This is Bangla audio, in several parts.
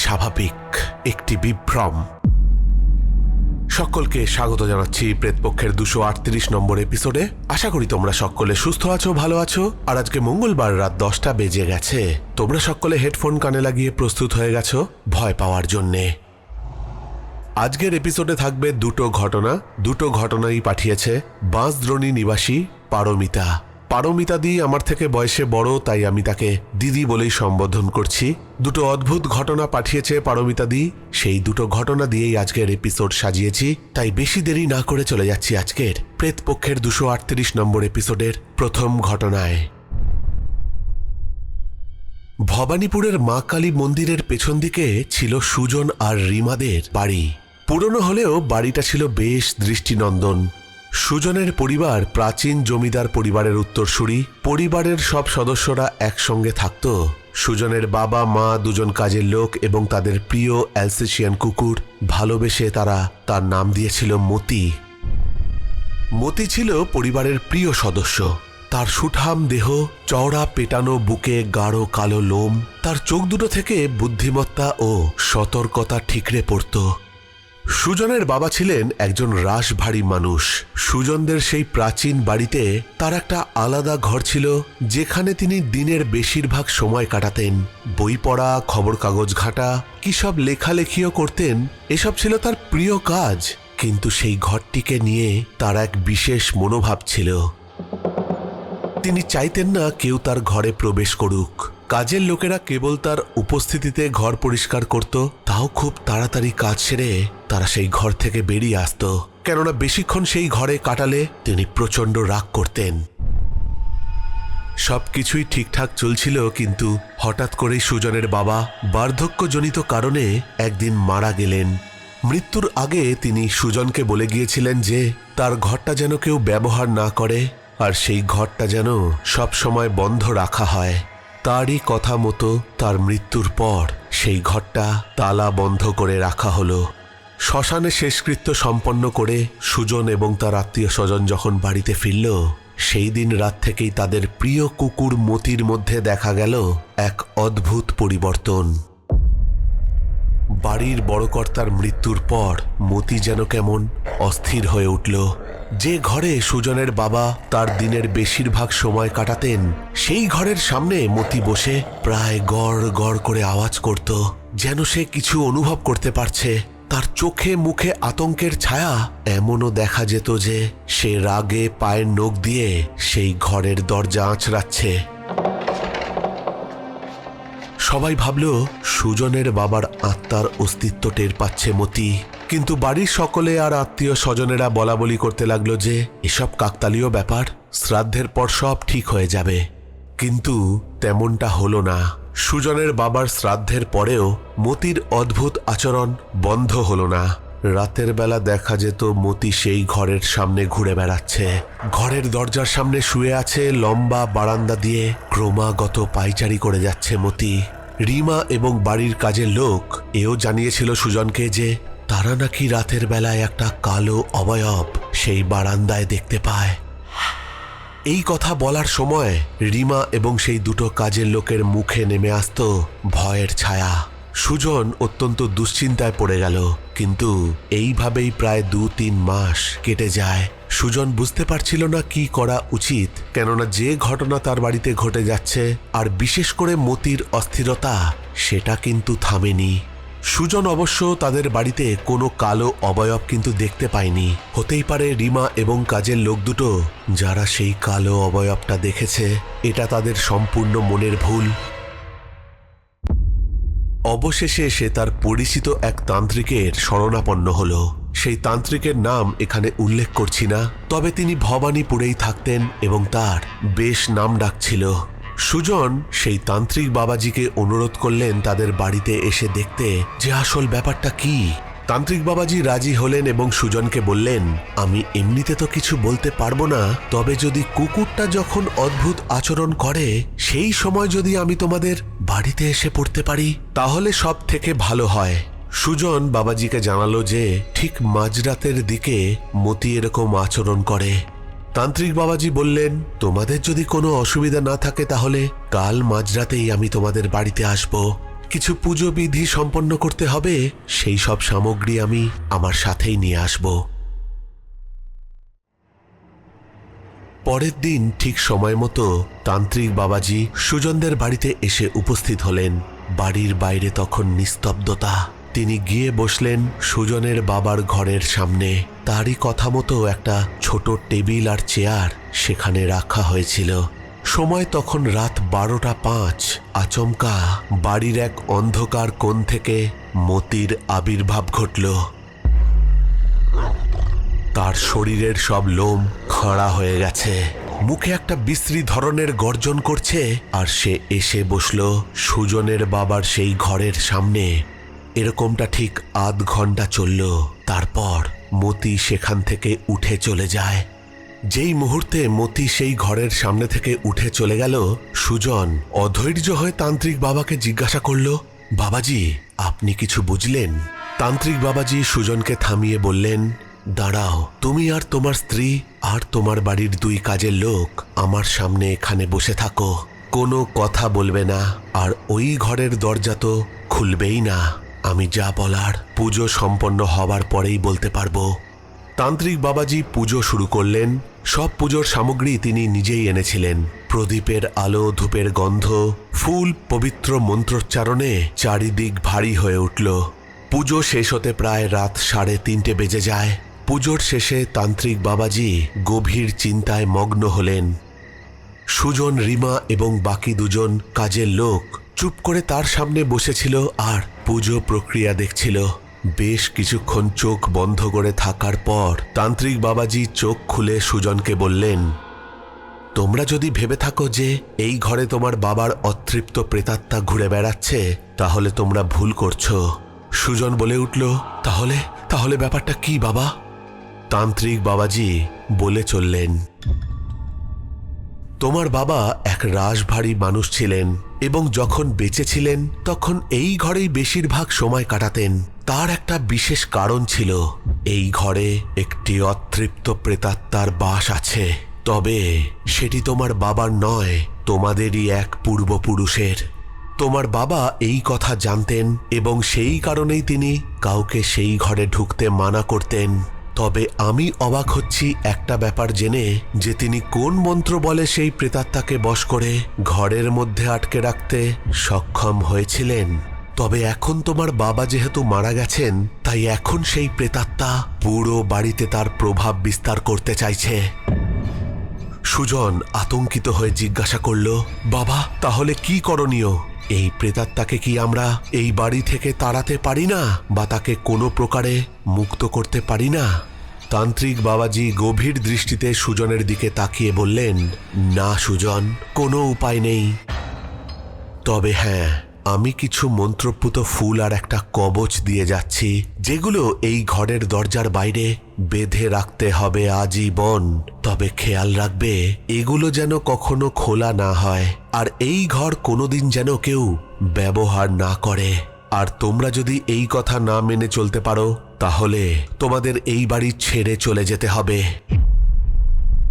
স্বাভাবিক, একটি বিভ্রম। সকলকে স্বাগত জানাচ্ছি প্রেতপক্ষের দুশো আটত্রিশ নম্বর এপিসোডে। আশা করি তোমরা সকলে সুস্থ আছো, ভালো আছো। আর আজকে মঙ্গলবার রাত দশটা বেজে গেছে। তোমরা সকলে হেডফোন কানে লাগিয়ে প্রস্তুত হয়ে গেছো ভয় পাওয়ার জন্যে। আজকের এপিসোডে থাকবে দুটো ঘটনা। দুটো ঘটনাই পাঠিয়েছে বাঁশদ্রোণী নিবাসী পারমিতা। পারমিতা দি আমার থেকে বয়সে বড়, তাই আমি তাকে দিদি বলেই সম্বোধন করছি। দুটো অদ্ভুত ঘটনা পাঠিয়েছে পারমিতা দি। সেই দুটো ঘটনা দিয়েই আজকের এপিসোড সাজিয়েছি। তাই বেশি দেরি না করে চলে যাচ্ছি আজকের প্রেতপক্ষের দুশো আটত্রিশ নম্বর এপিসোডের প্রথম ঘটনায়। ভবানীপুরের মা কালী মন্দিরের পেছন দিকে ছিল সুজন আর রিমাদের বাড়ি। পুরনো হলেও বাড়িটা ছিল বেশ দৃষ্টিনন্দন। সুজনের পরিবার প্রাচীন জমিদার পরিবারের উত্তরসূরি। পরিবারের সব সদস্যরা একসঙ্গে থাকত। সুজনের বাবা, মা দুজন কাজের লোক এবং তাদের প্রিয় অ্যালসেশিয়ান কুকুর। ভালোবেসে তারা তার নাম দিয়েছিল মতি। মতি ছিল পরিবারের প্রিয় সদস্য। তার সুঠাম দেহ, চওড়া পেটানো বুকে গাঢ় কালো লোম, তার চোখ দুটো থেকে বুদ্ধিমত্তা ও সতর্কতা ঠিকরে পড়ত। সুজনের বাবা ছিলেন একজন রাশভারী মানুষ। সুজনদের সেই প্রাচীন বাড়িতে তার একটা আলাদা ঘর ছিল, যেখানে তিনি দিনের বেশিরভাগ সময় কাটাতেন। বই পড়া খবর কাগজ ঘাটা, কি সব লেখালেখিও করতেন, এসব ছিল তার প্রিয় কাজ। কিন্তু সেই ঘরটিকে নিয়ে তার এক বিশেষ মনোভাব ছিল। তিনি চাইতেন না কেউ তার ঘরে প্রবেশ করুক। কাজের লোকেরা কেবল তার উপস্থিতিতে ঘর পরিষ্কার করত, তাও খুব তাড়াতাড়ি কাজ সেরে তারা সেই ঘর থেকে বেরিয়ে আসত। কেননা বেশিক্ষণ সেই ঘরে কাটালে তিনি প্রচণ্ড রাগ করতেন। সবকিছুই ঠিকঠাক চলছিল, কিন্তু হঠাৎ করেই সুজনের বাবা বার্ধক্যজনিত কারণে একদিন মারা গেলেন। মৃত্যুর আগে তিনি সুজনকে বলে গিয়েছিলেন যে, তার ঘরটা যেন কেউ ব্যবহার না করে, আর সেই ঘরটা যেন সব সময় বন্ধ রাখা হয়। তারই কথা মতো তার মৃত্যুর পর সেই ঘরটা তালা বন্ধ করে রাখা হলো। শ্মশানে শেষকৃত্য সম্পন্ন করে সুজন এবং তার আত্মীয় স্বজন যখন বাড়িতে ফিরল, সেই দিন রাত থেকেই তাদের প্রিয় কুকুর মতির মধ্যে দেখা গেল এক অদ্ভুত পরিবর্তন। বাড়ির বড়কর্তার মৃত্যুর পর মতি যেন কেমন অস্থির হয়ে উঠল। যে ঘরে সুজনের বাবা তার দিনের বেশিরভাগ সময় কাটাতেন, সেই ঘরের সামনে মতি বসে প্রায় গড় গড় করে আওয়াজ করত, যেন সে কিছু অনুভব করতে পারছে। তার চোখে মুখে আতঙ্কের ছায়া এমনও দেখা যেত যে সে রাগে পায়ের নখ দিয়ে সেই ঘরের দরজা আঁচড়াচ্ছে। সবাই ভাবল সুজনের বাবার আত্মার অস্তিত্ব টের পাচ্ছে মতি, কিন্তু বাড়ির সকলে আর আত্মীয় স্বজনেরা বলা বলি করতে লাগল যে এসব কাকতালীয় ব্যাপার শ্রাদ্ধের পর সব ঠিক হয়ে যাবে। কিন্তু তেমনটা হলো না। সুজনের বাবার শ্রাদ্ধের পরেও মতির অদ্ভুত আচরণ বন্ধ হলো না। রাতের বেলা দেখা যেত মতি সেই ঘরের সামনে ঘুরে বেড়াচ্ছে। ঘরের দরজার সামনে শুয়ে আছে লম্বা বারান্দা দিয়ে ক্রমাগত পাইচারি করে যাচ্ছে মতি। রিমা এবং বাড়ির কাজের লোক এও জানিয়েছিল সুজনকে যে তারা নাকি রাতের বেলায় একটা কালো অবয়ব সেই বারান্দায় দেখতে পায়। এই কথা বলার সময় রিমা এবং সেই দুটো কাজের লোকের মুখে নেমে আসতো ভয়ের ছায়া। সুজন অত্যন্ত দুশ্চিন্তায় পড়ে গেল, কিন্তু এইভাবেই প্রায় দু তিন মাস কেটে যায়। সুজন বুঝতে পারছিল না কি করা উচিত, কেননা যে ঘটনা তার বাড়িতে ঘটে যাচ্ছে, আর বিশেষ করে মতির অস্থিরতা, সেটা কিন্তু থামেনি। সুজন অবশ্য তাদের বাড়িতে কোনো কালো অবয়ব কিন্তু দেখতে পায়নি। হতেই পারে রিমা এবং কাজের লোক দুটো, যারা সেই কালো অবয়বটা দেখেছে, এটা তাদের সম্পূর্ণ মনের ভুল। অবশেষে সে তার পরিচিত এক তান্ত্রিকের শরণাপন্ন হল। সেই তান্ত্রিকের নাম এখানে উল্লেখ করছি না, তবে তিনি ভবানীপুরেই থাকতেন এবং তার বেশ নাম ডাক ছিল। সুজন সেই তান্ত্রিক বাবাজিকে অনুরোধ করলেন তাদের বাড়িতে এসে দেখতে যে আসল ব্যাপারটা কি। তান্ত্রিক বাবাজি রাজি হলেন এবং সুজনকে বললেন, আমি এমনিতে তো কিছু বলতে পারব না, তবে যদি কুকুরটা যখন অদ্ভুত আচরণ করে, সেই সময় যদি আমি তোমাদের বাড়িতে এসে পড়তে পারি, তাহলে সব থেকে ভালো হয়। সুজন বাবাজিকে জানালো যে ঠিক মাঝরাতের দিকে মতি এরকম আচরণ করে। তান্ত্রিক বাবাজি বললেন, তোমাদের যদি কোনো অসুবিধা না থাকে তাহলে কাল মাঝরাতেই আমি তোমাদের বাড়িতে আসব। কিছু পুজো বিধি সম্পন্ন করতে হবে, সেই সব সামগ্রী আমি আমার সাথেই নিয়ে আসব। পরের দিন ঠিক সময় মতো তান্ত্রিক বাবাজি সুজনদের বাড়িতে এসে উপস্থিত হলেন। বাড়ির বাইরে তখন নিস্তব্ধতা। তিনি গিয়ে বসলেন সুজনের বাবার ঘরের সামনে। তারই কথা মতো একটা ছোট টেবিল আর চেয়ার সেখানে রাখা হয়েছিল। সময় তখন রাত বারোটা পাঁচ। আচমকা বাড়ির এক অন্ধকার কোণ থেকে মতির আবির্ভাব ঘটল। তার শরীরের সব লোম খড়া হয়ে গেছে। মুখে একটা বিশ্রী ধরনের গর্জন করছে আর সে এসে বসল সুজনের বাবার সেই ঘরের সামনে। এরকমটা ঠিক আধ ঘণ্টা চলল। তারপর মতি সেখান থেকে উঠে চলে যায়। যেই মুহূর্তে মতি সেই ঘরের সামনে থেকে উঠে চলে গেল, সুজন অধৈর্য হয়ে তান্ত্রিক বাবাকে জিজ্ঞাসা করল, বাবাজি, আপনি কিছু বুঝলেন? তান্ত্রিক বাবাজি সুজনকে থামিয়ে বললেন, দাঁড়াও, তুমি আর তোমার স্ত্রী আর তোমার বাড়ির দুই কাজের লোক আমার সামনে এখানে বসে থাকো। কোনো কথা বলবে না আর ওই ঘরের দরজা তো খুলবেই না। আমি যা বলার পুজো সম্পন্ন হবার পরেই বলতে পারব। তান্ত্রিক বাবাজি পুজো শুরু করলেন। সব পুজোর সামগ্রী তিনি নিজেই এনেছিলেন। প্রদীপের আলো, ধূপের গন্ধ, ফুল, পবিত্র মন্ত্রোচ্চারণে চারিদিক ভারী হয়ে উঠল। পুজো শেষ হতে প্রায় রাত সাড়ে তিনটে বেজে যায়। পুজোর শেষে তান্ত্রিক বাবাজি গভীর চিন্তায় মগ্ন হলেন। সুজন, রিমা এবং বাকি দুজন কাজের লোক চুপ করে তার সামনে বসেছিল আর পুজো প্রক্রিয়া দেখছিল। বেশ কিছুক্ষণ চোখ বন্ধ করে থাকার পর তান্ত্রিক বাবাজি চোখ খুলে সুজনকে বললেন, তোমরা যদি ভেবে থাকো যে এই ঘরে তোমার বাবার অতৃপ্ত প্রেতাত্মা ঘুরে বেড়াচ্ছে, তাহলে তোমরা ভুল করছ। সুজন বলে উঠল, তাহলে তাহলে ব্যাপারটা কি বাবা? তান্ত্রিক বাবাজি বলে চললেন, তোমার বাবা এক রাশভারী মানুষ ছিলেন। এবং যখন বেঁচে ছিলেন, তখন এই ঘরেই বেশিরভাগ সময় কাটাতেন। তার একটা বিশেষ কারণ ছিল, এই ঘরে একটি অতৃপ্ত প্রেতাত্মার বাস আছে। তবে সেটি তোমার বাবার নয়, তোমাদেরই এক পূর্বপুরুষের। তোমার বাবা এই কথা জানতেন এবং সেই কারণেই তিনি কাউকে সেই ঘরে ঢুকতে মানা করতেন। তবে আমি অবাক হচ্ছি একটা ব্যাপার জেনে যে তিনি কোন মন্ত্র বলে সেই প্রেতাত্মাকে বশ করে ঘরের মধ্যে আটকে রাখতে সক্ষম হয়েছিলেন। তবে এখন তোমার বাবা যেহেতু মারা গেছেন, তাই এখন সেই প্রেতাত্মা পুরো বাড়িতে তার প্রভাব বিস্তার করতে চাইছে। সুজন আতঙ্কিত হয়ে জিজ্ঞাসা করল, বাবা, তাহলে কি করণীয়? এই প্রেতাত্মাকে কি আমরা এই বাড়ি থেকে তাড়াতে পারি না? বা তাকে কোনো প্রকারে মুক্ত করতে পারি না? তান্ত্রিক বাবাজি গভীর দৃষ্টিতে সুজনের দিকে তাকিয়ে বললেন, না, সুজন, কোনো উপায় নেই। তবে হ্যাঁ আমি কিছু মন্ত্রপুত ফুল আর একটা কবচ দিয়ে যাচ্ছি, যেগুলো এই ঘরের দরজার বাইরে বেঁধে রাখতে হবে আজীবন। তবে খেয়াল রাখবে, এগুলো যেন কখনো খোলা না হয়, আর এই ঘর কোনোদিন যেন কেউ ব্যবহার না করে। আর তোমরা যদি এই কথা না মেনে চলতে পারো তাহলে তোমাদের এই বাড়ি ছেড়ে চলে যেতে হবে।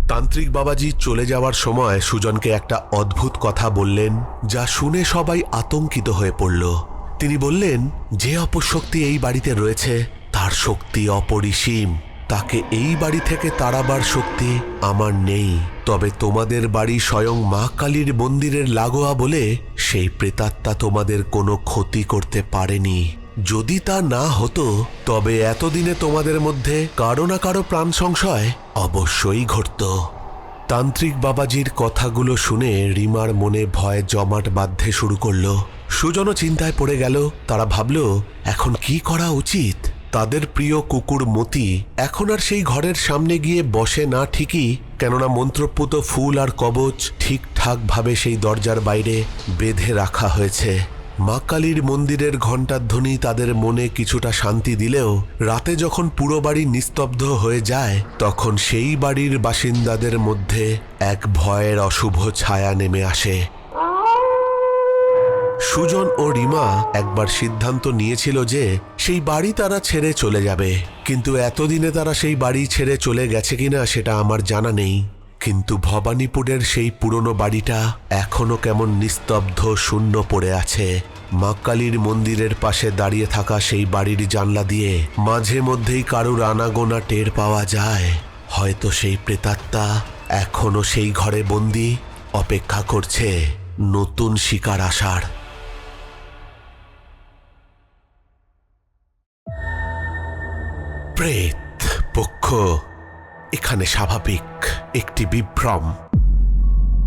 তান্ত্রিক বাবাজি চলে যাওয়ার সময় সুজনকে একটা অদ্ভুত কথা বললেন, যা শুনে সবাই আতঙ্কিত হয়ে পড়ল। তিনি বললেন, যে অপশক্তি এই বাড়িতে রয়েছে, তার শক্তি অপরিসীম। তাকে এই বাড়ি থেকে তাড়াবার শক্তি আমার নেই। তবে তোমাদের বাড়ি স্বয়ং মা কালীর মন্দিরের লাগোয়া বলে সেই প্রেতাত্মা তোমাদের কোনো ক্ষতি করতে পারেনি। যদি তা না হতো, তবে এতদিনে তোমাদের মধ্যে কারও না কারও প্রাণ সংশয় অবশ্যই ঘটত। তান্ত্রিক বাবাজির কথাগুলো শুনে রিমার মনে ভয় জমাট বাঁধতে শুরু করল। সুজনও চিন্তায় পড়ে গেল, তারা ভাবল, এখন কি করা উচিত? তাদের প্রিয় কুকুর মতি এখন আর সেই ঘরের সামনে গিয়ে বসে না ঠিকই, কেননা মন্ত্রপুত ফুল আর কবচ ঠিকঠাকভাবে সেই দরজার বাইরে বেঁধে রাখা হয়েছে। মা কালীর মন্দিরের ঘণ্টার ধ্বনি তাদের মনে কিছুটা শান্তি দিলেও রাতে যখন পুরো বাড়ি নিস্তব্ধ হয়ে যায়, তখন সেই বাড়ির বাসিন্দাদের মধ্যে এক ভয়ের অশুভ ছায়া নেমে আসে। সুজন ও রিমা একবার সিদ্ধান্ত নিয়েছিল যে সেই বাড়ি তারা ছেড়ে চলে যাবে। কিন্তু এতদিনে তারা সেই বাড়ি ছেড়ে চলে গেছে কিনা সেটা আমার জানা নেই। কিন্তু ভবানীপুরের সেই পুরনো বাড়িটা এখনও কেমন নিস্তব্ধ শূন্য পড়ে আছে। মা কালীর মন্দিরের পাশে দাঁড়িয়ে থাকা সেই বাড়ির জানলা দিয়ে মাঝে মধ্যেই কারুর আনাগোনা টের পাওয়া যায়। হয়তো সেই প্রেতাত্মা এখনও সেই ঘরে বন্দি অপেক্ষা করছে নতুন শিকার আসার। প্রেত পক্ষ এখানে স্বাভাবিক একটি বিভ্রম।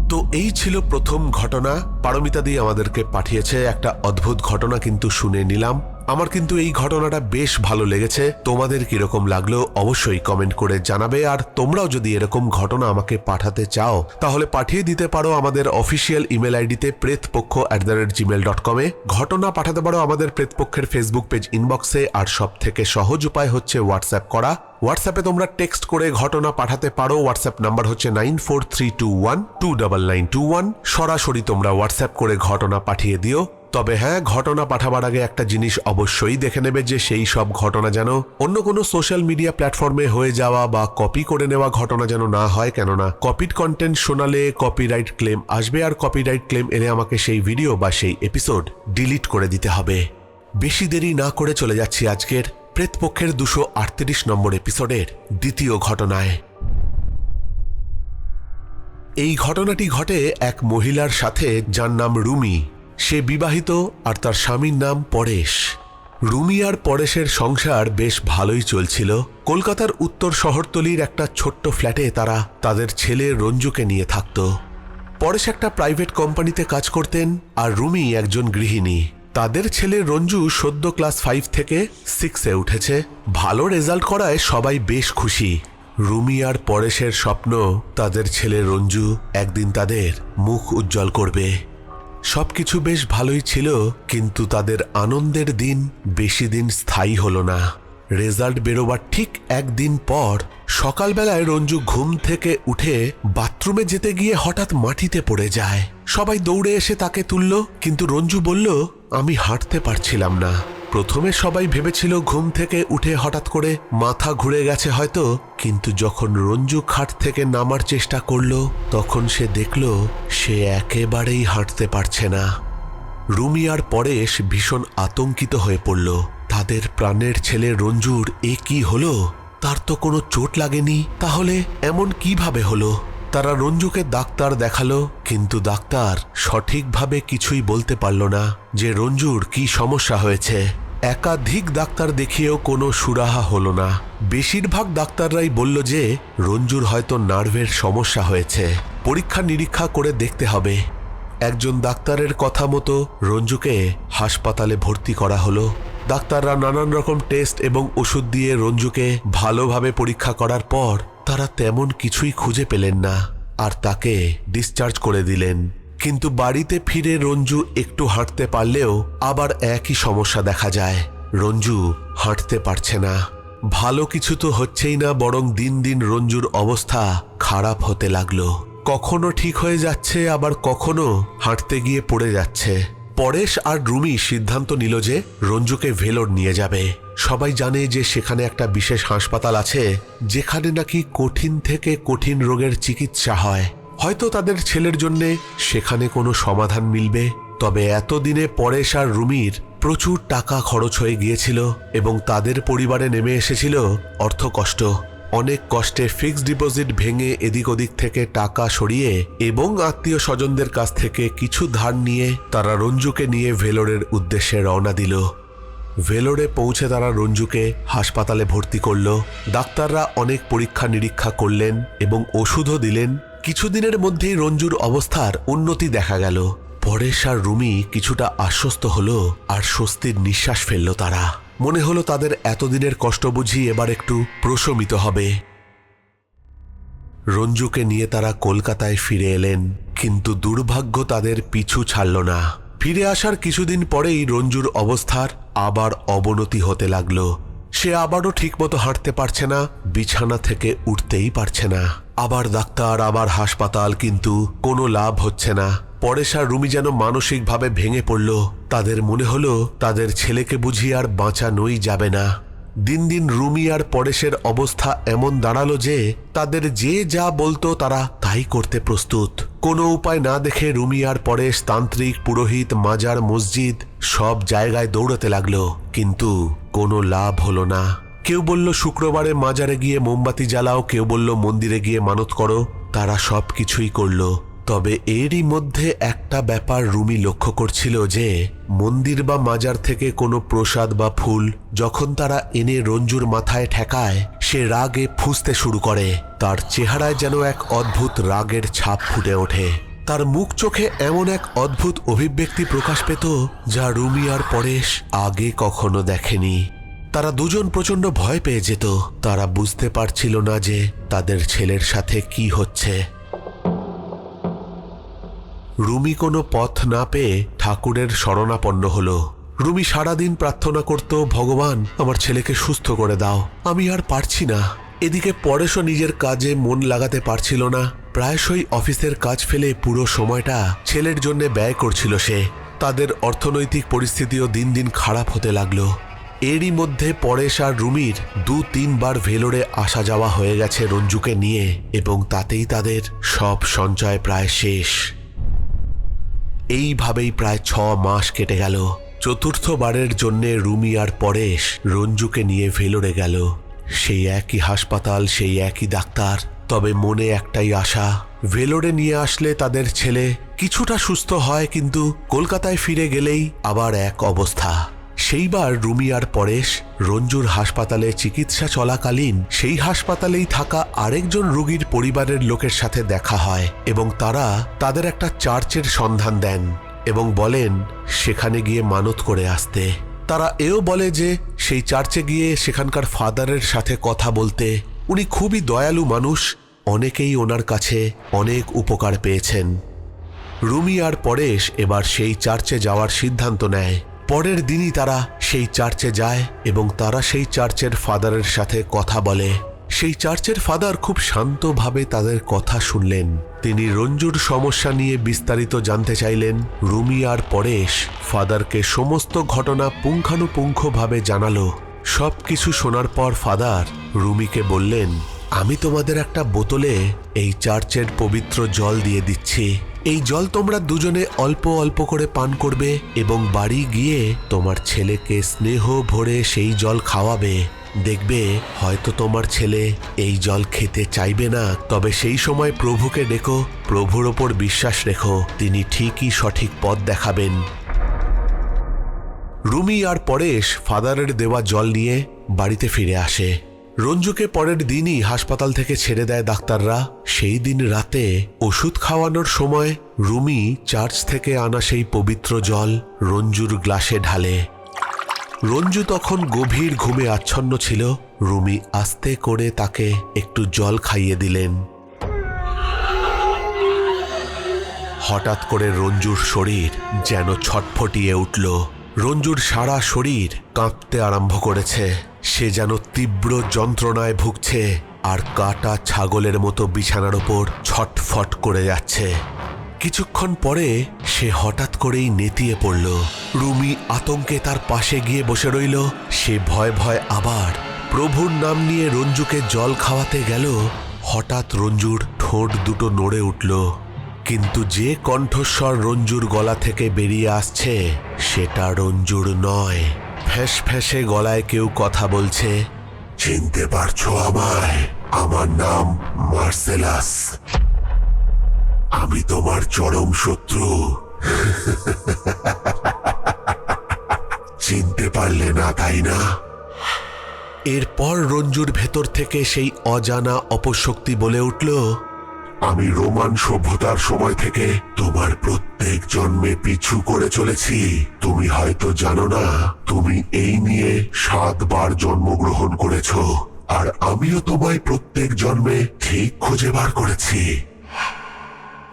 তো এই ছিল প্রথম ঘটনা। পারমিতা দিয়ে আমাদেরকে পাঠিয়েছে একটা অদ্ভুত ঘটনা কিন্তু শুনে নিলাম। আমার কিন্তু এই ঘটনাটা বেশ ভালো লেগেছে। তোমাদের কীরকম লাগল অবশ্যই কমেন্ট করে জানাবে। আর তোমরাও যদি এরকম ঘটনা আমাকে পাঠাতে চাও, তাহলে পাঠিয়ে দিতে পারো আমাদের অফিসিয়াল ইমেল আইডিতে Pretpokkho at the rate Gmail dot কমে ঘটনা পাঠাতে পারো আমাদের প্রেতপক্ষের ফেসবুক পেজ ইনবক্সে আর সব থেকে সহজ উপায় হচ্ছে হোয়াটসঅ্যাপ করা। হোয়াটসঅ্যাপে তোমরা টেক্সট করে ঘটনা পাঠাতে পারো। হোয়াটসঅ্যাপ নাম্বার হচ্ছে nine four three two one two double nine two one. সরাসরি তোমরা হোয়াটসঅ্যাপ করে ঘটনা পাঠিয়ে দিও। তবে হ্যাঁ ঘটনা পাঠাবার আগে একটা জিনিস অবশ্যই দেখে নেবে যে সেই সব ঘটনা যেন অন্য কোনো সোশ্যাল মিডিয়া প্ল্যাটফর্মে হয়ে যাওয়া বা কপি করে নেওয়া ঘটনা যেন না হয়। কেননা কপিড কন্টেন্ট শোনালে কপিরাইট ক্লেম আসবে আর কপিরাইট ক্লেম এলে আমাকে সেই ভিডিও বা সেই এপিসোড ডিলিট করে দিতে হবে। বেশি দেরি না করে চলে যাচ্ছি আজকের প্রেতপক্ষের দুশো আটত্রিশ নম্বর এপিসোডের দ্বিতীয় ঘটনায়। এই ঘটনাটি ঘটে এক মহিলার সাথে যার নাম রুমি। সে বিবাহিত আর তার স্বামীর নাম পরেশ। রুমি আর পরেশের সংসার বেশ ভালোই চলছিল। কলকাতার উত্তর শহরতলির একটা ছোট্ট ফ্ল্যাটে তারা তাদের ছেলে রঞ্জুকে নিয়ে থাকত। পরেশ একটা প্রাইভেট কোম্পানিতে কাজ করতেন আর রুমি একজন গৃহিণী। তাদের ছেলে রঞ্জু সদ্য ক্লাস ফাইভ থেকে সিক্সে উঠেছে। ভালো রেজাল্ট করায় সবাই বেশ খুশি। রুমি আর পরেশের স্বপ্ন, তাদের ছেলে রঞ্জু একদিন তাদের মুখ উজ্জ্বল করবে। সবকিছু বেশ ভালোই ছিল, কিন্তু তাদের আনন্দের দিন বেশি দিন স্থায়ী হলো না। রেজাল্ট বেরোবার ঠিক একদিন পর সকালবেলায় রঞ্জু ঘুম থেকে উঠে বাথরুমে যেতে গিয়ে হঠাৎ মাটিতে পড়ে যায়। সবাই দৌড়ে এসে তাকে তুলল, কিন্তু রঞ্জু বলল আমি হাঁটতে পারছিলাম না। প্রথমে সবাই ভেবেছিল ঘুম থেকে উঠে হঠাৎ করে মাথা ঘুরে গেছে হয়তো, কিন্তু যখন রঞ্জু খাট থেকে নামার চেষ্টা করল, তখন সে দেখল সে একেবারেই হাঁটতে পারছে না। রুমি আর পরেশ ভীষণ আতঙ্কিত হয়ে পড়ল। তাদের প্রাণের ছেলে রঞ্জুর এ কি হলো? তার তো কোনো চোট লাগেনি। তাহলে এমন কীভাবে হলো? তারা রঞ্জুকে ডাক্তার দেখাল, কিন্তু ডাক্তার সঠিকভাবে কিছুই বলতে পারল না যে রঞ্জুর কি সমস্যা হয়েছে। একাধিক ডাক্তার দেখিয়েও কোনো সুরাহা হলো না। বেশিরভাগ ডাক্তাররাই বলল যে রঞ্জুর হয়তো নার্ভের সমস্যা হয়েছে। পরীক্ষা নিরীক্ষা করে দেখতে হবে। একজন ডাক্তারের কথা মতো রঞ্জুকে হাসপাতালে ভর্তি করা হলো। ডাক্তাররা নানান রকম টেস্ট এবং ওষুধ দিয়ে রঞ্জুকে ভালোভাবে পরীক্ষা করার পর তারা তেমন কিছুই খুঁজে পেলেন না আর তাকে ডিসচার্জ করে দিলেন। কিন্তু বাড়িতে ফিরে রঞ্জু একটু হাঁটতে পারলেও আবার একই সমস্যা দেখা যায়। রঞ্জু হাঁটতে পারছে না। ভালো কিছু তো হচ্ছেই না, বরং দিন দিন রঞ্জুর অবস্থা খারাপ হতে লাগল। কখনো ঠিক হয়ে যাচ্ছে, আবার কখনো হাঁটতে গিয়ে পড়ে যাচ্ছে। পরেশ আর রুমি সিদ্ধান্ত নিল যে রঞ্জুকে ভেলোর নিয়ে যাবে। সবাই জানে যে সেখানে একটা বিশেষ হাসপাতাল আছে, যেখানে নাকি কঠিন থেকে কঠিন রোগের চিকিৎসা হয়। হয়তো তাদের ছেলের জন্যে সেখানে কোনো সমাধান মিলবে। তবে এতদিনে পরেশ আর রুমির প্রচুর টাকা খরচ হয়ে গিয়েছিল এবং তাদের পরিবারে নেমে এসেছিল অর্থকষ্ট। অনেক কষ্টে ফিক্সড ডিপোজিট ভেঙে এদিক ওদিক থেকে টাকা সরিয়ে এবং আত্মীয় স্বজনদের কাছ থেকে কিছু ধার নিয়ে তারা রঞ্জুকে নিয়ে ভেলোরের উদ্দেশ্যে রওনা দিল। ভেলোরে পৌঁছে তারা রঞ্জুকে হাসপাতালে ভর্তি করল। ডাক্তাররা অনেক পরীক্ষা নিরীক্ষা করলেন এবং ওষুধও দিলেন। কিছুদিনের মধ্যেই রঞ্জুর অবস্থার উন্নতি দেখা গেল। পরেশ আর রুমি কিছুটা আশ্বস্ত হল আর স্বস্তির নিঃশ্বাস ফেলল তারা। মনে হলো তাদের এতদিনের কষ্ট বুঝি এবার একটু প্রশমিত হবে। রঞ্জুকে নিয়ে তারা কলকাতায় ফিরে এলেন, কিন্তু দুর্ভাগ্য তাদের পিছু ছাড়ল না। ফিরে আসার কিছুদিন পরেই রঞ্জুর অবস্থার আবার অবনতি হতে লাগল। সে আবারও ঠিকমতো হাঁটতে পারছে না, বিছানা থেকে উঠতেই পারছে না। আবার ডাক্তার, আবার হাসপাতাল, কিন্তু কোনো লাভ হচ্ছে না। পরেশ আর রুমি যেন মানসিকভাবে ভেঙে পড়ল। তাদের মনে হলো তাদের ছেলেকে বুঝি আর বাঁচানোই যাবে না। দিন দিন রুমি আর পরেশের অবস্থা এমন দাঁড়াল যে তাদের যে যা বলতো তারা তাই করতে প্রস্তুত। কোনো উপায় না দেখে রুমি আর পরেশ তান্ত্রিক, পুরোহিত, মাজার, মসজিদ সব জায়গায় দৌড়াতে লাগল। কিন্তু কোনো লাভ হলো না। কেউ বলল, শুক্রবারে মাজারে গিয়ে মোমবাতি জ্বালাও। কেউ বলল, মন্দিরে গিয়ে মানত করো। তারা সব কিছুই করল। তবে এরই মধ্যে একটা ব্যাপার রুমি লক্ষ্য করছিল যে, মন্দির বা মাজার থেকে কোনো প্রসাদ বা ফুল যখন তারা এনে রঞ্জুর মাথায় ঠেকায়, সে রাগে ফুঁসতে শুরু করে। তার চেহারায় যেন এক অদ্ভুত রাগের ছাপ ফুটে ওঠে। তার মুখ চোখে এমন এক অদ্ভুত অভিব্যক্তি প্রকাশ পেত, যা রুমি আর পরেশ আগে কখনো দেখেনি। তারা দুজন প্রচণ্ড ভয় পেয়ে যেত। তারা বুঝতে পারছিল না যে তাদের ছেলের সাথে কি হচ্ছে। রুমি কোনো পথ না পেয়ে ঠাকুরের শরণাপন্ন হল। রুমি সারাদিন প্রার্থনা করত, ভগবান, আমার ছেলেকে সুস্থ করে দাও। আমি আর পারছি না। এদিকে পরেশও নিজের কাজে মন লাগাতে পারছিল না। প্রায়শই অফিসের কাজ ফেলে পুরো সময়টা ছেলের জন্য ব্যয় করছিল সে। তাদের অর্থনৈতিক পরিস্থিতিও দিন দিন খারাপ হতে লাগল। এরই মধ্যে পরেশ আর রুমির দু তিনবার ভেলোরে আসা যাওয়া হয়ে গেছে রঞ্জুকে নিয়ে এবং তাতেই তাদের সব সঞ্চয় প্রায় শেষ। এইভাবেই প্রায় ছ মাস কেটে গেল। চতুর্থবারের জন্যে রুমি আর পরেশ রঞ্জুকে নিয়ে ভেলোরে গেল। সেই একই হাসপাতাল, সেই একই ডাক্তার, তবে মনে একটাই আশা, ভেলোরে নিয়ে আসলে তাদের ছেলে কিছুটা সুস্থ হয়, কিন্তু কলকাতায় ফিরে গেলেই আবার এক অবস্থা। সেইবার রুমি আর পরেশ রঞ্জুর হাসপাতালে চিকিৎসা চলাকালীন সেই হাসপাতালেই থাকা আরেকজন রোগীর পরিবারের লোকের সাথে দেখা হয় এবং তারা তাদের একটা চার্চের সন্ধান দেন এবং বলেন, সেখানে গিয়ে মানত করে আসতে। তারা এও বলে যে, সেই চার্চে গিয়ে সেখানকার ফাদারের সাথে কথা বলতে উনি খুবই দয়ালু মানুষ, অনেকেই ওনার কাছে অনেক উপকার পেয়েছেন। রুমি আর পরেশ এবার সেই চার্চে যাওয়ার সিদ্ধান্ত নেয়। পরের দিনই তারা সেই চার্চে যায় এবং তারা সেই চার্চের ফাদারের সাথে কথা বলে। সেই চার্চের ফাদার খুব শান্তভাবে তাদের কথা শুনলেন। তিনি রঞ্জুর সমস্যা নিয়ে বিস্তারিত জানতে চাইলেন। রুমি আর পরেশ ফাদারকে সমস্ত ঘটনা পুঙ্খানুপুঙ্খভাবে জানালো। সব কিছু শোনার পর ফাদার রুমিকে বললেন, আমি তোমাদের একটা বোতলে এই চার্চের পবিত্র জল দিয়ে দিচ্ছি। এই জল তোমরা দুজনে অল্প অল্প করে পান করবে এবং বাড়ি গিয়ে তোমার ছেলেকে স্নেহ ভরে সেই জল খাওয়াবে। দেখবে হয়তো তোমার ছেলে এই জল খেতে চাইবে না। তবে সেই সময় প্রভুকে ডেকো, প্রভুর ওপর বিশ্বাস রেখো, তিনি ঠিকই সঠিক পথ দেখাবেন। রুমি আর পরেশ ফাদারের দেওয়া জল নিয়ে বাড়িতে ফিরে আসে। রঞ্জুকে পরের দিনই হাসপাতাল থেকে ছেড়ে দেয় ডাক্তাররা। সেই দিন রাতে ওষুধ খাওয়ানোর সময় রুমি চার্চ থেকে আনা সেই পবিত্র জল রঞ্জুর গ্লাসে ঢালে। রঞ্জু তখন গভীর ঘুমে আচ্ছন্ন ছিল। রুমি আস্তে করে তাকে একটু জল খাইয়ে দিলেন। হঠাৎ করে রঞ্জুর শরীর যেন ছটফটিয়ে উঠল। রঞ্জুর সারা শরীর কাঁপতে আরম্ভ করেছে। সে যেন তীব্র যন্ত্রণায় ভুগছে আর কাটা ছাগলের মতো বিছানার ওপর ছটফট করে যাচ্ছে। কিছুক্ষণ পরে সে হঠাৎ করেই নেতিয়ে পড়ল। রুমি আতঙ্কে তার পাশে গিয়ে বসে রইল। সে ভয় ভয় আবার প্রভুর নাম নিয়ে রঞ্জুকে জল খাওয়াতে গেল। হঠাৎ রঞ্জুর ঠোঁট দুটো নড়ে উঠল। কিন্তু যে কণ্ঠস্বর রঞ্জুর গলা থেকে বেরিয়ে আসছে, সেটা রঞ্জুর নয়। ফ্যাস ফ্যাসে গলায় কেউ কথা বলছে, চিনতে পারছ আমায়? আমার নাম মার্সেলাস। আমি তোমার চরম শত্রু। চিনতে পারলে না, তাই না? এরপর রঞ্জুর ভেতর থেকে সেই অজানা অপশক্তি বলে উঠল আমি রোমান সভ্যতার সময় থেকে তোমার প্রত্যেক জন্মে পিছু করে চলেছি। তুমি হয়তো জানো না, তুমি এই নিয়ে সাতবার জন্মগ্রহণ করেছ, আর আমিও তোমায় প্রত্যেক জন্মে ঠিক খুঁজে বার করেছি।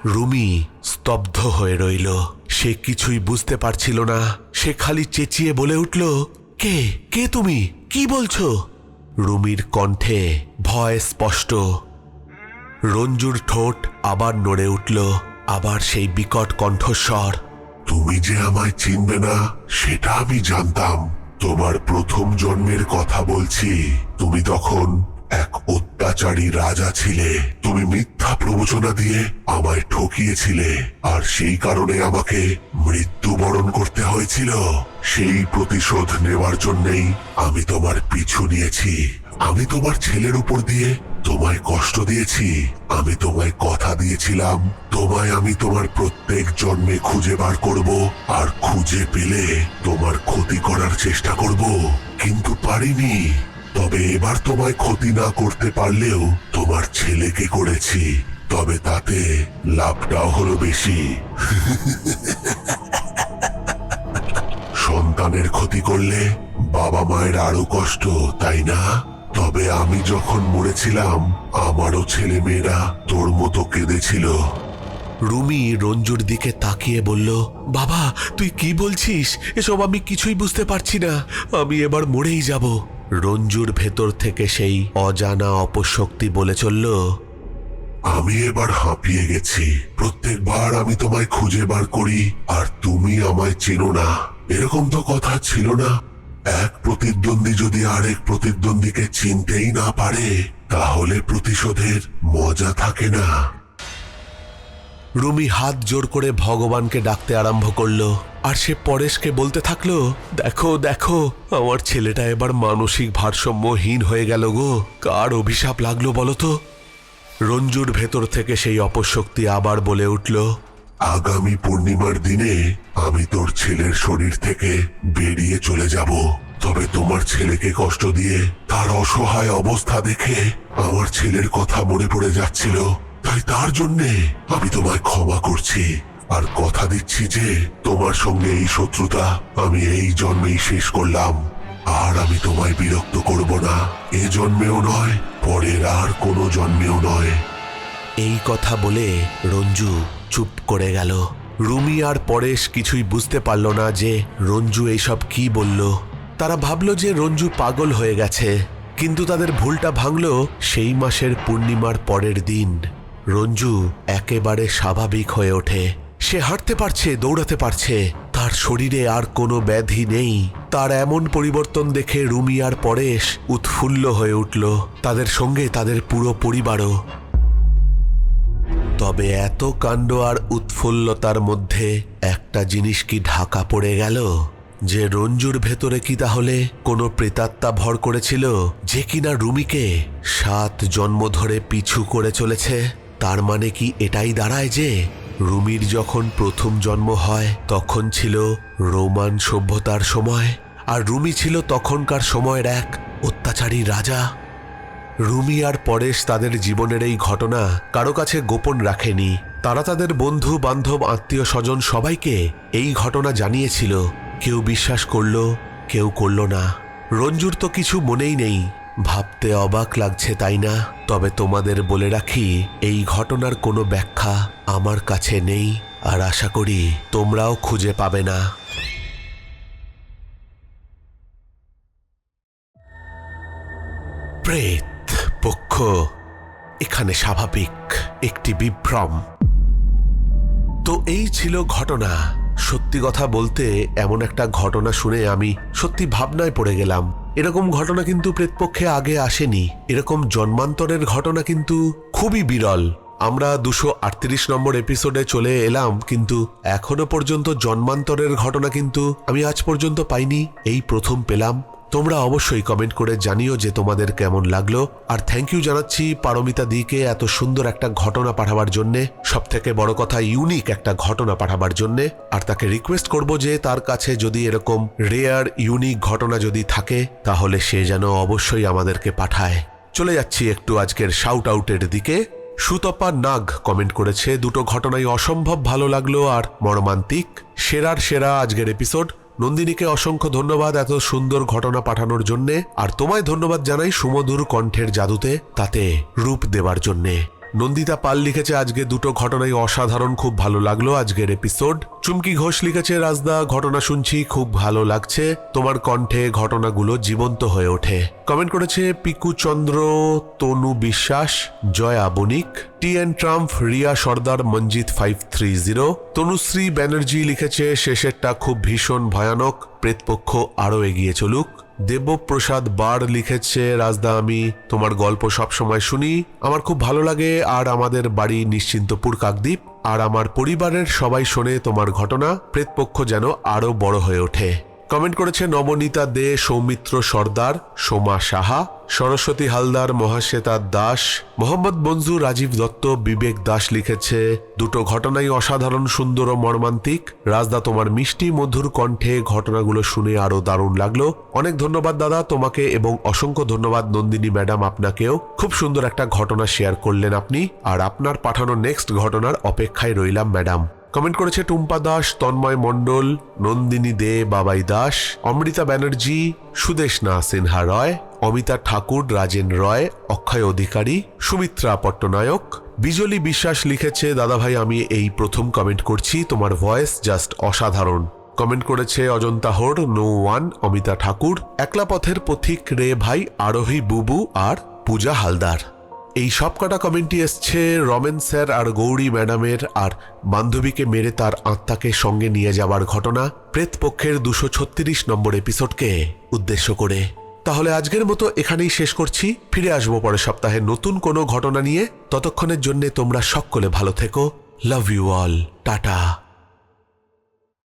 রুমি স্তব্ধ হয়ে রইল। সে কিছুই বুঝতে পারছিল না। সে খালি চেঁচিয়ে বলে উঠল, কে? কে তুমি? কি বলছো? রুমির কণ্ঠে ভয় স্পষ্ট। রঞ্জুর ঠোঁট আবার নড়ে উঠল, আবার সেই বিকট কণ্ঠস্বর। তুমি যে আমায় চিনবে না, সেটা আমি জানতাম। তোমার প্রথম জন্মের কথা বলছি। তুমি তখন এক অত্যাচারী রাজা ছিলে। তুমি মিথ্যা প্রবচনা দিয়ে আমায় ঠকিয়েছিলে। আর সেই কারণে আমাকে মৃত্যুবরণ করতে হয়েছিল। সেই প্রতিশোধ নেওয়ার জন্যেই আমি তোমার পিছু নিয়েছি। আমি তোমার ছেলের উপর দিয়ে তোমায় কষ্ট দিয়েছি, আমি তোমায় কথা দিয়েছিলাম। তোমায় আমি তোমার প্রত্যেক জন্মে খুঁজে বার করব, আর খুঁজে পেলে তোমার ক্ষতি করার চেষ্টা করব। কিন্তু পারিনি। তবে এবার তোমায় ক্ষতি না করতে পারলেও তোমার ছেলেকে করেছি। তবে তাতে লাভটাও হলো বেশি। সন্তানের ক্ষতি করলে বাবা মায়ের আরও কষ্ট, তাই না? তবে আমি যখন মরেছিলাম আমারও ছেলে মেয়েরা তোর মতো কেঁদেছিল। রুমি রঞ্জুর দিকে তাকিয়ে বলল বাবা তুই কি বলছিস? এসব আমি কিছুই বুঝতে পারছি না। আমি এবার মরেই যাব। রঞ্জুর ভেতর থেকে সেই অজানা অপশক্তি বলে চলল আমি এবার হাঁপিয়ে গেছি। প্রত্যেকবার আমি তোমায় খুঁজে বার করি আর তুমি আমায় চেনো না। এরকম তো কথা ছিল না। এক প্রতিদ্বন্দ্বী যদি আরেক প্রতিদ্বন্দ্বীকে চিনতেই না পারে, তাহলে প্রতিশোধের মজা থাকে না। রুমি হাত জোর করে ভগবানকে ডাকতে আরম্ভ করল, আর সে পরেশকে বলতে থাকল, দেখো দেখো, আমার ছেলেটা এবার মানসিক ভারসাম্যহীন হয়ে গেল গো। কার অভিশাপ লাগল বলতো রঞ্জুর ভেতর থেকে সেই অপশক্তি আবার বলে উঠল আগামী পূর্ণিমার দিনে আমি তোর ছেলের শরীর থেকে বেরিয়ে চলে যাব। তবে তোমার ছেলেকে কষ্ট দিয়ে তার অসহায় অবস্থা দেখে আমার ছেলের কথা মনে পড়ে যাচ্ছিল। তাই তার জন্যে আমি তোমায় ক্ষমা করছি আর কথা দিচ্ছি যে তোমার সঙ্গে এই শত্রুতা আমি এই জন্মেই শেষ করলাম। আর আমি তোমায় বিরক্ত করব না। এ জন্মেও নয়, পরের আর কোনো জন্মেও নয়। এই কথা বলে রঞ্জু চুপ করে গেল। রুমি আর পরেশ কিছুই বুঝতে পারল না যে রঞ্জু এইসব কি বলল। তারা ভাবল যে রঞ্জু পাগল হয়ে গেছে, কিন্তু তাদের ভুলটা ভাঙল সেই মাসের পূর্ণিমার পরের দিন। রঞ্জু একেবারে স্বাভাবিক হয়ে ওঠে। সে হাঁটতে পারছে, দৌড়াতে পারছে। তার শরীরে আর কোনো ব্যাধি নেই। তার এমন পরিবর্তন দেখে রুমি আর পরেশ উৎফুল্ল হয়ে উঠল। তাদের সঙ্গে তাদের পুরো পরিবারও। তবে এত কাণ্ড আর উৎফুল্লতার মধ্যে একটা জিনিস কি ঢাকা পড়ে গেল? যে রঞ্জুর ভেতরে কি তাহলে কোনো প্রেতাত্মা ভর করেছিল? যে কিনা রুমিকে সাত জন্ম ধরে পিছু করে চলেছে? তার মানে কি এটাই দাঁড়ায় যে রুমির যখন প্রথম জন্ম হয়, তখন ছিল রোমান সভ্যতার সময়? আর রুমি ছিল তখনকার সময়ের এক অত্যাচারী রাজা? রুমি আর পরেশ তাদের জীবনের এই ঘটনা কারও কাছে গোপন রাখেনি। তারা তাদের বন্ধু, বান্ধব, আত্মীয় স্বজন সবাইকে এই ঘটনা জানিয়েছিল। কেউ বিশ্বাস করল, কেউ করল না। রঞ্জুর তো কিছু মনেই নেই। ভাবতে অবাক লাগছে, তাই না? তবে তোমাদের বলে রাখি, এই ঘটনার কোনো ব্যাখ্যা আমার কাছে নেই আর আশা করি তোমরাও খুঁজে পাবে না। প্রেত পক্ষ এখানে স্বাভাবিক একটি বিভ্রম। তো এই ছিল ঘটনা। সত্যি কথা বলতে এমন একটা ঘটনা শুনে আমি সত্যি ভাবনায় পড়ে গেলাম। এরকম ঘটনা কিন্তু প্রেতপক্ষে আগে আসেনি। এরকম জন্মান্তরের ঘটনা কিন্তু খুবই বিরল। আমরা দুশো আটত্রিশ নম্বর এপিসোডে চলে এলাম, কিন্তু এখনও পর্যন্ত জন্মান্তরের ঘটনা কিন্তু আমি আজ পর্যন্ত পাইনি। এই প্রথম পেলাম। তোমরা অবশ্যই কমেন্ট করে জানিও যে তোমাদের কেমন লাগল। আর থ্যাংক ইউ জানাচ্ছি পারমিতা দিকে এত সুন্দর একটা ঘটনা পাঠাবার জন্যে। সব থেকে বড় কথা ইউনিক একটা ঘটনা পাঠাবার জন্যে। আর তাকে রিকোয়েস্ট করব যে তার কাছে যদি এরকম রেয়ার ইউনিক ঘটনা যদি থাকে, তাহলে সে যেন অবশ্যই আমাদেরকে পাঠায়। চলে যাচ্ছি একটু আজকের শাউট আউটের দিকে। সুতপা নাগ কমেন্ট করেছে, দুটো ঘটনাই অসম্ভব ভালো লাগল আর মর্মান্তিক। সেরার সেরা আজকের এপিসোড নন্দিনীকে অসংখ্য ধন্যবাদ এত সুন্দর ঘটনা পাঠানোর জন্যে। আর তোমায় ধন্যবাদ জানাই সুমধুর কণ্ঠের জাদুতে, তাতে রূপ দেবার জন্যে। নন্দিতা পাল লিখেছে, আজকে দুটো ঘটনাই অসাধারণ, খুব ভালো লাগল আজকের এপিসোড। চুমকি ঘোষ লিখেছে, রাজদা, ঘটনা শুনছি, খুব ভালো লাগছে। তোমার কণ্ঠে ঘটনাগুলো জীবন্ত হয়ে ওঠে। কমেন্ট করেছে, Piku Chandra, Tanu Biswas, Joya Banik, T N Trump, Riya Sardar, Manjit five three zero. Tanushree Banerjee লিখেছে, শেষেরটা খুব ভীষণ ভয়ানক, প্রেতপক্ষ আরও এগিয়ে চলুক। দেবপ্রসাদ বার লিখেছে, রাজদা, আমি তোমার গল্প সব সময় শুনি। আমার খুব ভালো লাগে আর আমাদের বাড়ি নিশ্চিন্তপুর কাকদ্বীপ। আর আমার পরিবারের সবাই শোনে তোমার ঘটনা। প্রেতপক্ষ যেন আরও বড় হয়ে ওঠে। কমেন্ট করেছে, নবনীতা দে, সৌমিত্র সর্দার, সোমা সাহা, সরস্বতী হালদার, মহাশ্বেতা দাস, মোহাম্মদ বঞ্জু রাজীব দত্ত, বিবেক দাস লিখেছে, দুটো ঘটনাই অসাধারণ, সুন্দর ও মর্মান্তিক। রাজদা, তোমার মিষ্টি, মধুর কণ্ঠে ঘটনাগুলো শুনে আরও দারুণ লাগল। অনেক ধন্যবাদ দাদা তোমাকে এবং অসংখ্য ধন্যবাদ নন্দিনী ম্যাডাম আপনাকেও। খুব সুন্দর একটা ঘটনা শেয়ার করলেন আপনি। আর আপনার পাঠানো নেক্সট ঘটনার অপেক্ষায় রইলাম, ম্যাডাম। কমেন্ট করেছে টুম্পা দাস, তন্ময় মণ্ডল, নন্দিনী দে, বাবাই দাস, অমৃতা ব্যানার্জি, সুদেশনা, সিনহা রয়, অমিতা ঠাকুর, রাজেন রয়, অক্ষয় অধিকারী, সুমিত্রা পট্টনায়ক। বিজলি বিশ্বাস লিখেছে দাদাভাই আমি এই প্রথম কমেন্ট করছি, তোমার ভয়েস জাস্ট অসাধারণ। কমেন্ট করেছে, অজন্তা হোর নো ওয়ান, অমিতা ঠাকুর, একলা পথের পথিক রে ভাই, আরোহী বুবু আর পূজা হালদার। এই সব কটা কমেন্টই এসছে রমেন স্যার আর গৌরী ম্যাডামের, আর বান্ধবীকে মেরে তার আত্মাকে সঙ্গে নিয়ে যাওয়ার ঘটনা প্রেতপক্ষের দুশো ছত্রিশ নম্বর এপিসোডকে উদ্দেশ্য করে। তাহলে আজকের মতো এখানেই শেষ করছি। ফিরে আসব পরের সপ্তাহে নতুন কোনো ঘটনা নিয়ে। ততক্ষণের জন্য তোমরা সকলে ভালো থেকো। Love you all tata.